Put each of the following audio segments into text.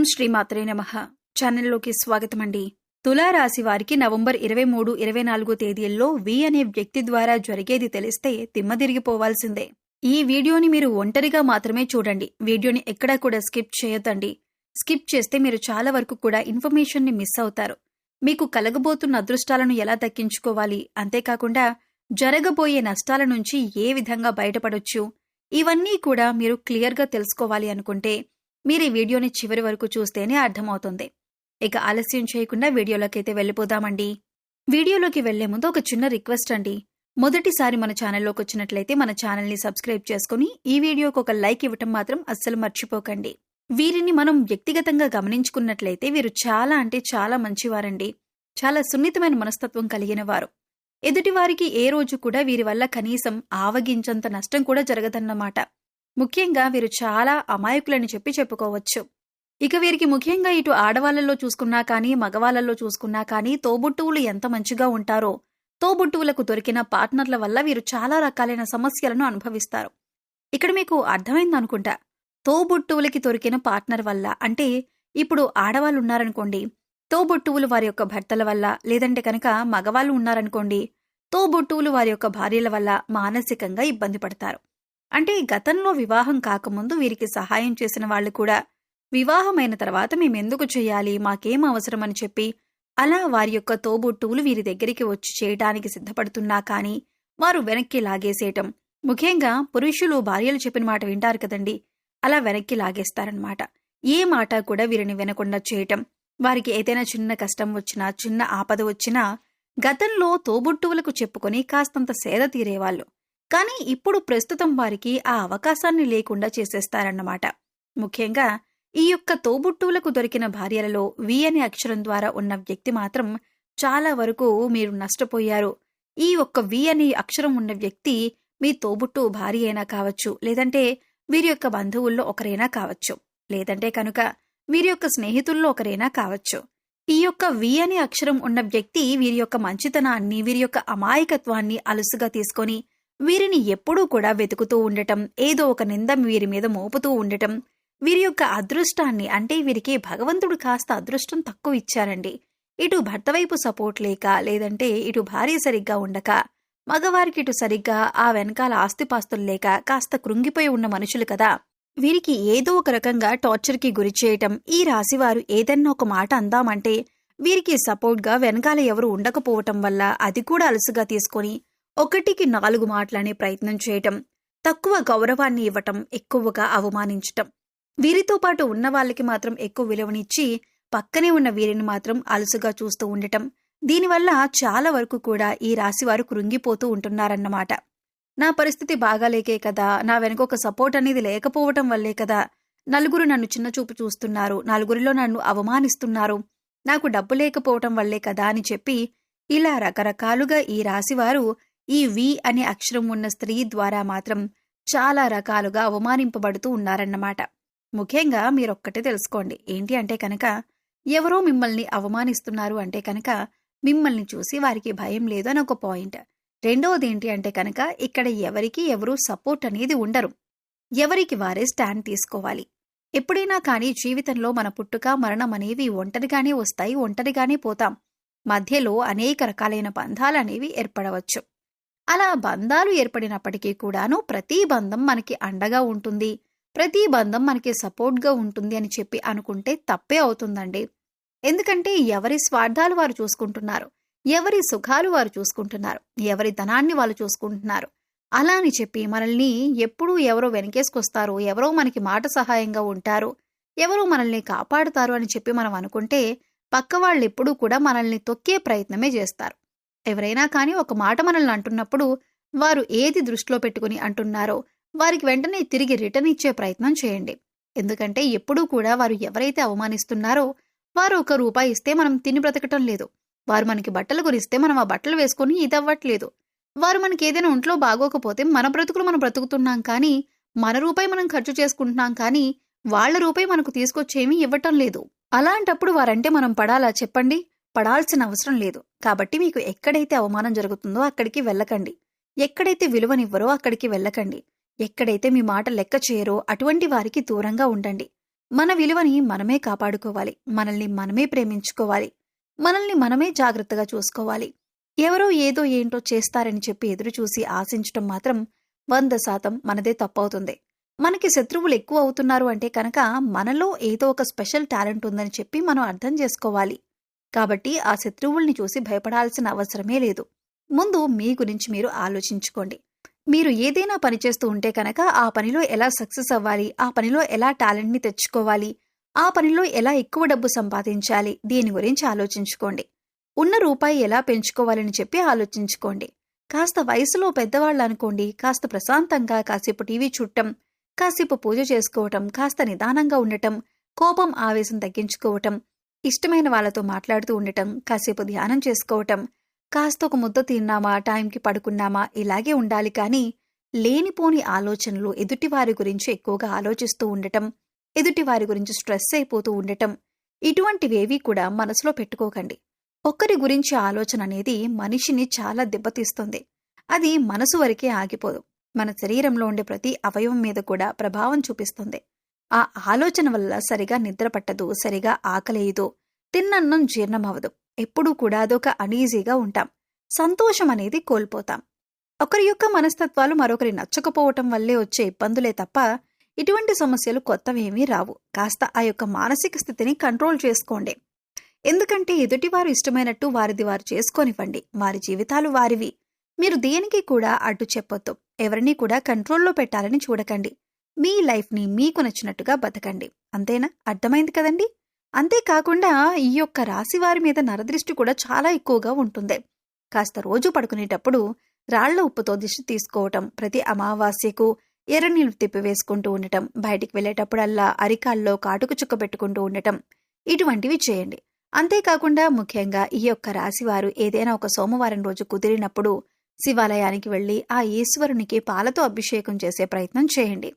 ఓం శ్రీమాత్రే నమ. ఛానల్లోకి స్వాగతం అండి తులారాశి వారికి నవంబర్ ఇరవై మూడు ఇరవై నాలుగు తేదీల్లో వి అనే వ్యక్తి ద్వారా జరిగేది తెలిస్తే తిమ్మదిరిగిపోవాల్సిందే ఈ వీడియోని మీరు ఒంటరిగా మాత్రమే చూడండి. వీడియోని ఎక్కడా కూడా స్కిప్ చేయొద్దండి. స్కిప్ చేస్తే మీరు చాలా వరకు కూడా ఇన్ఫర్మేషన్ని మిస్ అవుతారు. మీకు కలగబోతున్న అదృష్టాలను ఎలా దక్కించుకోవాలి? అంతేకాకుండా జరగబోయే నష్టాల నుంచి ఏ విధంగా బయటపడొచ్చు? ఇవన్నీ కూడా మీరు క్లియర్గా తెలుసుకోవాలి అనుకుంటే మీరు ఈ వీడియోని చివరి వరకు చూస్తేనే అర్థమవుతుంది. ఇక ఆలస్యం చేయకుండా వీడియోలోకైతే వెళ్ళిపోదామండి. వీడియోలోకి వెళ్ళే ముందు ఒక చిన్న రిక్వెస్ట్ అండి. మొదటిసారి మన ఛానల్లోకి వచ్చినట్లయితే మన ఛానల్ని సబ్స్క్రైబ్ చేసుకుని ఈ వీడియోకి ఒక లైక్ ఇవ్వటం మాత్రం అస్సలు మర్చిపోకండి. వీరిని మనం వ్యక్తిగతంగా గమనించుకున్నట్లయితే వీరు చాలా అంటే చాలా మంచివారండి. చాలా సున్నితమైన మనస్తత్వం కలిగిన వారు. ఎదుటివారికి ఏ రోజు కూడా వీరి వల్ల కనీసం ఆవగించంత నష్టం కూడా జరగదన్నమాట. ముఖ్యంగా వీరు చాలా అమాయకులని చెప్పి చెప్పుకోవచ్చు. ఇక వీరికి ముఖ్యంగా ఇటు ఆడవాళ్ళలో చూసుకున్నా కానీ మగవాళ్ళలో చూసుకున్నా కానీ తోబుట్టువులు ఎంత మంచిగా ఉంటారో తోబుట్టువులకు దొరికిన పార్ట్నర్ల వల్ల వీరు చాలా రకాలైన సమస్యలను అనుభవిస్తారు. ఇక్కడ మీకు అర్థమైందనుకుంటా. తోబుట్టువులకి దొరికిన పార్ట్నర్ వల్ల అంటే ఇప్పుడు ఆడవాళ్ళు ఉన్నారనుకోండి తోబుట్టువులు వారి యొక్క భర్తల వల్ల లేదంటే కనుక మగవాళ్ళు ఉన్నారనుకోండి తోబుట్టువులు వారి యొక్క భార్యల వల్ల మానసికంగా ఇబ్బంది పడతారు. అంటే గతంలో వివాహం కాకముందు వీరికి సహాయం చేసిన వాళ్ళు కూడా వివాహమైన తర్వాత మేమెందుకు చేయాలి మాకేం అవసరమని చెప్పి అలా వారి యొక్క తోబుట్టువులు వీరి దగ్గరికి వచ్చి చేయటానికి సిద్ధపడుతున్నా కానీ వారు వెనక్కి లాగేసేయటం. ముఖ్యంగా పురుషులు భార్యలు చెప్పిన మాట వింటారు కదండి అలా వెనక్కి లాగేస్తారనమాట ఏ మాట కూడా వీరిని వినకుండా చేయటం. వారికి ఏదైనా చిన్న కష్టం వచ్చినా చిన్న ఆపద వచ్చినా గతంలో తోబుట్టువులకు చెప్పుకొని కాస్తంత సేద తీరేవాళ్ళు. కానీ ఇప్పుడు ప్రస్తుతం వారికి ఆ అవకాశాన్ని లేకుండా చేసేస్తారన్నమాట. ముఖ్యంగా ఈ యొక్క తోబుట్టువులకు దొరికిన భార్యలలో వి అనే అక్షరం ద్వారా ఉన్న వ్యక్తి మాత్రం చాలా వరకు మీరు నష్టపోయారు. ఈ ఒక్క వి అనే అక్షరం ఉన్న వ్యక్తి మీ తోబుట్టు భార్య అయినా కావచ్చు లేదంటే వీరి యొక్క బంధువుల్లో ఒకరైనా కావచ్చు లేదంటే కనుక వీరి యొక్క స్నేహితుల్లో ఒకరైనా కావచ్చు. ఈ యొక్క వి అనే అక్షరం ఉన్న వ్యక్తి వీరి యొక్క మంచితనాన్ని వీరి యొక్క అమాయకత్వాన్ని అలుసుగా తీసుకొని వీరిని ఎప్పుడూ కూడా వెతుకుతూ ఉండటం ఏదో ఒక నింద వీరి మీద మోపుతూ ఉండటం వీరి యొక్క అదృష్టాన్ని అంటే వీరికి భగవంతుడు కాస్త అదృష్టం తక్కువ ఇచ్చారండి. ఇటు భర్త వైపు సపోర్ట్ లేక లేదంటే ఇటు భార్య సరిగ్గా ఉండక మగవారికి ఇటు సరిగ్గా ఆ వెనకాల ఆస్తిపాస్తులు లేక కాస్త కృంగిపోయి ఉన్న మనుషులు కదా. వీరికి ఏదో ఒక రకంగా టార్చర్కి గురి చేయటం ఈ రాశివారు ఏదన్నా ఒక మాట అందామంటే వీరికి సపోర్ట్గా వెనకాల ఎవరు ఉండకపోవటం వల్ల అది కూడా అలసుగా తీసుకొని ఒకటికి నాలుగు మాటలనే ప్రయత్నం చేయటం తక్కువ గౌరవాన్ని ఇవ్వటం ఎక్కువగా అవమానించటం. వీరితో పాటు ఉన్న వాళ్ళకి మాత్రం ఎక్కువ విలువనిచ్చి పక్కనే ఉన్న వీరిని మాత్రం అలసుగా చూస్తూ ఉండటం. దీనివల్ల చాలా వరకు కూడా ఈ రాశివారు కృంగిపోతూ ఉంటున్నారన్నమాట. నా పరిస్థితి బాగాలేకే కదా నా వెనక ఒక సపోర్ట్ అనేది లేకపోవటం వల్లే కదా నలుగురు నన్ను చిన్నచూపు చూస్తున్నారు నలుగురిలో నన్ను అవమానిస్తున్నారు నాకు డబ్బు లేకపోవటం వల్లే కదా అని చెప్పి ఇలా రకరకాలుగా ఈ రాశివారు ఈ వి అనే అక్షరం ఉన్న స్త్రీ ద్వారా మాత్రం చాలా రకాలుగా అవమానింపబడుతూ ఉన్నారన్నమాట. ముఖ్యంగా మీరొక్కటే తెలుసుకోండి. ఏంటి అంటే కనుక ఎవరో మిమ్మల్ని అవమానిస్తున్నారు అంటే కనుక మిమ్మల్ని చూసి వారికి భయం లేదు అని ఒక పాయింట్. రెండవది ఏంటి అంటే కనుక ఇక్కడ ఎవరికి ఎవరు సపోర్ట్ అనేది ఉండరు. ఎవరికి వారే స్టాండ్ తీసుకోవాలి. ఎప్పుడైనా కానీ జీవితంలో మన పుట్టుక మరణం అనేవి ఒంటరిగానే వస్తాయి ఒంటరిగానే పోతాం. మధ్యలో అనేక రకాలైన బంధాలు అనేవి ఏర్పడవచ్చు. అలా బంధాలు ఏర్పడినప్పటికీ కూడాను ప్రతి బంధం మనకి అండగా ఉంటుంది. ప్రతి బంధం మనకి సపోర్ట్గా ఉంటుంది అని చెప్పి అనుకుంటే తప్పే అవుతుందండి. ఎందుకంటే ఎవరి స్వార్థాలు వారు చూసుకుంటున్నారు ఎవరి సుఖాలు వారు చూసుకుంటున్నారు ఎవరి ధనాన్ని వాళ్ళు చూసుకుంటున్నారు. అలా అని చెప్పి మనల్ని ఎప్పుడూ ఎవరో వెనకేసుకొస్తారు ఎవరో మనకి మాట సహాయంగా ఉంటారు ఎవరో మనల్ని కాపాడుతారు అని చెప్పి మనం అనుకుంటే పక్క వాళ్ళు ఎప్పుడూ కూడా మనల్ని తొక్కే ప్రయత్నమే చేస్తారు. ఎవరైనా కానీ ఒక మాట మనల్ని అంటున్నప్పుడు వారు ఏది దృష్టిలో పెట్టుకుని అంటున్నారో వారికి వెంటనే తిరిగి రిటర్న్ ఇచ్చే ప్రయత్నం చేయండి. ఎందుకంటే ఎప్పుడూ కూడా వారు ఎవరైతే అవమానిస్తున్నారో వారు ఒక రూపాయి ఇస్తే మనం తిని బ్రతకటం లేదు. వారు మనకి బట్టలు కొనిస్తే మనం ఆ బట్టలు వేసుకొని ఇదవ్వట్లేదు వారు మనకి ఏదైనా ఒంట్లో బాగోకపోతే మన బ్రతుకులు మనం బ్రతుకుతున్నాం కానీ మన రూపాయి మనం ఖర్చు చేసుకుంటున్నాం కానీ వాళ్ళ రూపాయి మనకు తీసుకొచ్చేమీ ఇవ్వటం లేదు. అలాంటప్పుడు వారంటే మనం పడాలా చెప్పండి? పడాల్సిన అవసరం లేదు. కాబట్టి మీకు ఎక్కడైతే అవమానం జరుగుతుందో అక్కడికి వెళ్ళకండి. ఎక్కడైతే విలువనివ్వరో అక్కడికి వెళ్ళకండి. ఎక్కడైతే మీ మాట లెక్క చేయరో అటువంటి వారికి దూరంగా ఉండండి. మన విలువని మనమే కాపాడుకోవాలి. మనల్ని మనమే ప్రేమించుకోవాలి. మనల్ని మనమే జాగ్రత్తగా చూసుకోవాలి. ఎవరో ఏదో ఏంటో చేస్తారని చెప్పి ఎదురు చూసి ఆశించటం మాత్రం వంద శాతం మనదే తప్పవుతుంది. మనకి శత్రువులు ఎక్కువ అవుతున్నారు అంటే కనుక మనలో ఏదో ఒక స్పెషల్ టాలెంట్ ఉందని చెప్పి మనం అర్థం చేసుకోవాలి. కాబట్టి ఆ శత్రువుల్ని చూసి భయపడాల్సిన అవసరమే లేదు. ముందు మీ గురించి మీరు ఆలోచించుకోండి. మీరు ఏదైనా పని చేస్తూ ఉంటే కనుక ఆ పనిలో ఎలా సక్సెస్ అవ్వాలి? ఆ పనిలో ఎలా టాలెంట్ని తెచ్చుకోవాలి? ఆ పనిలో ఎలా ఎక్కువ డబ్బు సంపాదించాలి? దీని గురించి ఆలోచించుకోండి. ఉన్న రూపాయి ఎలా పెంచుకోవాలని చెప్పి ఆలోచించుకోండి. కాస్త వయసులో పెద్దవాళ్ళు అనుకోండి కాస్త ప్రశాంతంగా కాసేపు టీవీ చూడటం కాసేపు పూజ చేసుకోవటం కాస్త నిదానంగా ఉండటం కోపం ఆవేశం తగ్గించుకోవటం ఇష్టమైన వాళ్ళతో మాట్లాడుతూ ఉండటం కాసేపు ధ్యానం చేసుకోవటం కాస్త ఒక ముద్ద తిన్నామా టైంకి పడుకున్నామా ఇలాగే ఉండాలి కానీ లేనిపోని ఆలోచనలు ఎదుటివారి గురించి ఎక్కువగా ఆలోచిస్తూ ఉండటం ఎదుటివారి గురించి స్ట్రెస్ అయిపోతూ ఉండటం ఇటువంటివేవీ కూడా మనసులో పెట్టుకోకండి. ఒక్కరి గురించి ఆలోచన అనేది మనిషిని చాలా దెబ్బతీస్తుంది. అది మనసు వరకే ఆగిపోదు. మన శరీరంలో ఉండే ప్రతి అవయవం మీద కూడా ప్రభావం చూపిస్తుంది. ఆ ఆలోచన వల్ల సరిగా నిద్ర పట్టదు సరిగా ఆకలేయదు తిన్నన్నం జీర్ణమవదు ఎప్పుడూ కూడా అదొక అనీజీగా ఉంటాం. సంతోషం అనేది కోల్పోతాం. ఒకరి యొక్క మనస్తత్వాలు మరొకరి నచ్చకపోవటం వల్లే వచ్చే ఇబ్బందులే తప్ప ఇటువంటి సమస్యలు కొత్తవేమీ రావు. కాస్త ఆ యొక్క మానసిక స్థితిని కంట్రోల్ చేసుకోండి. ఎందుకంటే ఎదుటివారు ఇష్టమైనట్టు వారిది వారు చేసుకోనివ్వండి. వారి జీవితాలు వారివి. మీరు దేనికి కూడా అడ్డు చెప్పొద్దు. ఎవరిని కూడా కంట్రోల్లో పెట్టాలని చూడకండి. మీ లైఫ్ని మీకు నచ్చినట్టుగా బతకండి. అంతేనా? అర్థమైంది కదండి? అంతేకాకుండా ఈ యొక్క రాశి వారి మీద నరదృష్టి కూడా చాలా ఎక్కువగా ఉంటుంది. కాస్త రోజు పడుకునేటప్పుడు రాళ్ళ ఉప్పుతో దిష్టి తీసుకోవటం ప్రతి అమావాస్యకు ఎర్రనీళ్ళు తిప్పివేసుకుంటూ ఉండటం బయటికి వెళ్ళేటప్పుడల్లా అరికాల్లో కాటుకు చుక్క పెట్టుకుంటూ ఉండటం ఇటువంటివి చేయండి. అంతేకాకుండా ముఖ్యంగా ఈ యొక్క రాశివారు ఏదైనా ఒక సోమవారం రోజు కుదిరినప్పుడు శివాలయానికి వెళ్ళి ఆ ఈశ్వరునికి పాలతో అభిషేకం చేసే ప్రయత్నం చేయండి.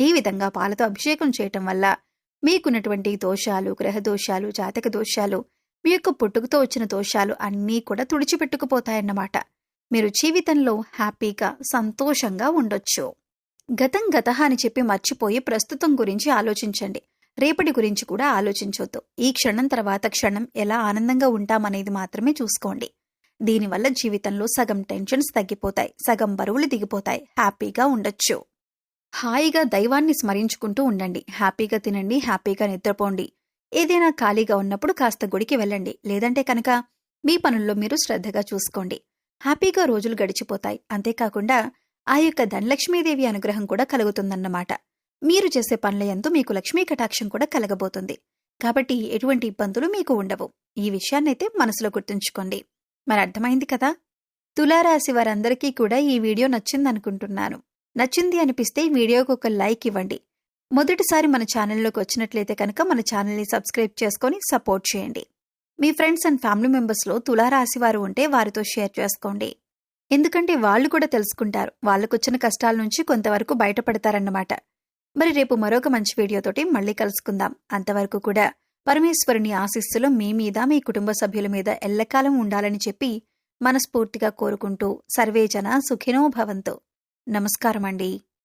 ఈ విధంగా పాలతో అభిషేకం చేయటం వల్ల మీకున్నటువంటి దోషాలు గ్రహ దోషాలు జాతక దోషాలు మీ యొక్క పుట్టుకతో వచ్చిన దోషాలు అన్నీ కూడా తుడిచిపెట్టుకుపోతాయన్నమాట. మీరు జీవితంలో హ్యాపీగా సంతోషంగా ఉండొచ్చు. గతం గత అని చెప్పి మర్చిపోయి ప్రస్తుతం గురించి ఆలోచించండి. రేపటి గురించి కూడా ఆలోచించొద్దు. ఈ క్షణం తర్వాత క్షణం ఎలా ఆనందంగా ఉంటామనేది మాత్రమే చూసుకోండి. దీనివల్ల జీవితంలో సగం టెన్షన్స్ తగ్గిపోతాయి సగం బరువులు దిగిపోతాయి. హ్యాపీగా ఉండొచ్చు. హాయిగా దైవాన్ని స్మరించుకుంటూ ఉండండి. హ్యాపీగా తినండి హ్యాపీగా నిద్రపోండి. ఏదైనా ఖాళీగా ఉన్నప్పుడు కాస్త గుడికి వెళ్ళండి. లేదంటే కనుక మీ పనుల్లో మీరు శ్రద్ధగా చూసుకోండి. హ్యాపీగా రోజులు గడిచిపోతాయి. అంతేకాకుండా ఆ యొక్క ధనలక్ష్మీదేవి అనుగ్రహం కూడా కలుగుతుందన్నమాట. మీరు చేసే పనుల ఎందు మీకు లక్ష్మీ కటాక్షం కూడా కలగబోతుంది. కాబట్టి ఎటువంటి ఇబ్బందులు మీకు ఉండవు. ఈ విషయాన్నైతే మనసులో గుర్తుంచుకోండి. మరి అర్థమైంది కదా? తులారాశి వారందరికీ కూడా ఈ వీడియో నచ్చిందనుకుంటున్నాను. నచ్చింది అనిపిస్తే ఈ వీడియోకి ఒక లైక్ ఇవ్వండి. మొదటిసారి మన ఛానల్లోకి వచ్చినట్లయితే కనుక మన ఛానల్ని సబ్స్క్రైబ్ చేసుకొని సపోర్ట్ చేయండి. మీ ఫ్రెండ్స్ అండ్ ఫ్యామిలీ మెంబర్స్లో తులారాశి వారు ఉంటే వారితో షేర్ చేసుకోండి. ఎందుకంటే వాళ్ళు కూడా తెలుసుకుంటారు. వాళ్ళకొచ్చిన కష్టాల నుంచి కొంతవరకు బయటపడతారన్నమాట. మరి రేపు మరొక మంచి వీడియోతోటి మళ్ళీ కలుసుకుందాం. అంతవరకు కూడా పరమేశ్వరుని ఆశీస్సులు మీ మీద మీ కుటుంబ సభ్యుల మీద ఎల్లకాలం ఉండాలని చెప్పి మనస్ఫూర్తిగా కోరుకుంటూ సర్వేజన సుఖినో భవంతు. నమస్కారమండి.